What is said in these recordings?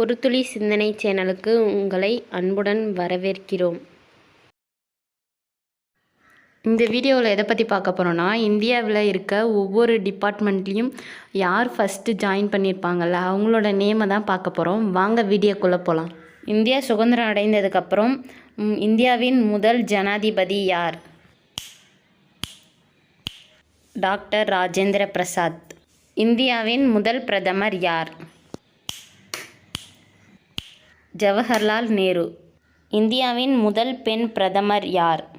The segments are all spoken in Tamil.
ஒரு துளி சிந்தனை சேனலுக்கு உங்களை அன்புடன் வரவேற்கிறோம். இந்த வீடியோவில் எதை பற்றி பார்க்க போகிறோன்னா இந்தியாவில் இருக்க ஒவ்வொரு டிபார்ட்மெண்ட்லேயும் யார் ஃபஸ்ட்டு ஜாயின் பண்ணியிருப்பாங்கல்ல அவங்களோட நேமை தான் பார்க்க போகிறோம் வாங்க வீடியோக்குள்ளே போகலாம் இந்தியா சுதந்திரம் அடைந்ததுக்கப்புறம் இந்தியாவின் முதல் ஜனாதிபதி யார்? டாக்டர் ராஜேந்திர பிரசாத். இந்தியாவின் முதல் பிரதமர் யார்? ஜவஹர்லால் நேரு. இந்தியாவின் முதல் பெண் பிரதமர் யார்?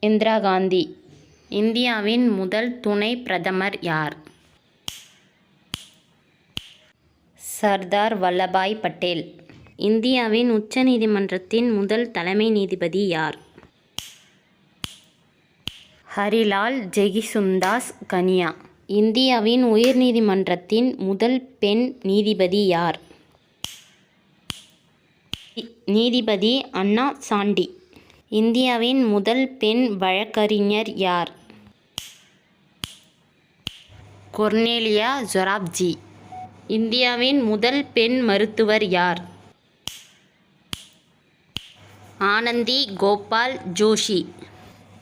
இந்திரா காந்தி. இந்தியாவின் முதல் துணை பிரதமர் யார்? சர்தார் வல்லபாய் பட்டேல். இந்தியாவின் உச்சநீதிமன்றத்தின் முதல் தலைமை நீதிபதி யார்? ஹரிலால் ஜெகிசுந்தாஸ் கனியா. இந்தியாவின் உயர்நீதிமன்றத்தின் முதல் பெண் நீதிபதி யார்? நீதிபதி அண்ணா சாண்டி. இந்தியாவின் முதல் பெண் வழக்கறிஞர் யார்? கொர்னேலியா ஜொராப்ஜி. இந்தியாவின் முதல் பெண் மருத்துவர் யார்? ஆனந்தி கோபால் ஜோஷி.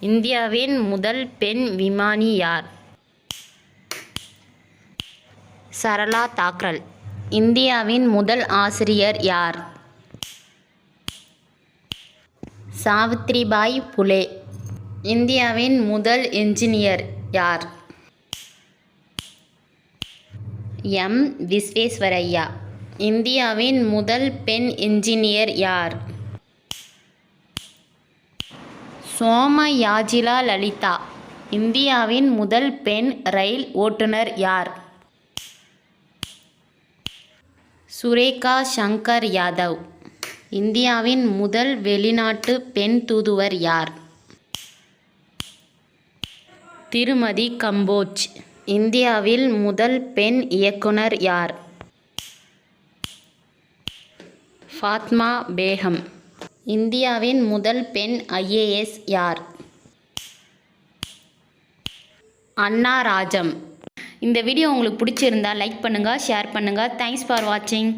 இந்தியாவின் முதல் பெண் விமானி யார்? சரளா தாக்ரல் இந்தியாவின் முதல் ஆசிரியர் யார்? சாவித்ரிபாய் புலே. இந்தியாவின் முதல் என்ஜினியர் யார்? எம். விஸ்வேஸ்வரையா இந்தியாவின் முதல் பெண் என்ஜினியர் யார்? சோமயாஜிலா லலிதா இந்தியாவின் முதல் பெண் ரயில் ஓட்டுநர் யார்? சுரேகா சங்கர் யாதவ். இந்தியாவின் முதல் வெளிநாட்டு பெண் தூதுவர் யார்? திருமதி கம்போஜ். இந்தியாவில் முதல் பெண் இயக்குனர் யார்? ஃபாத்மா பேகம். இந்தியாவின் முதல் பெண் ஐஏஎஸ் யார்? அண்ணா ராஜம். இந்த வீடியோ உங்களுக்கு பிடிச்சிருந்தா லைக் பண்ணுங்கள் ஷேர் பண்ணுங்கள் தேங்க்ஸ் ஃபார் வாட்சிங்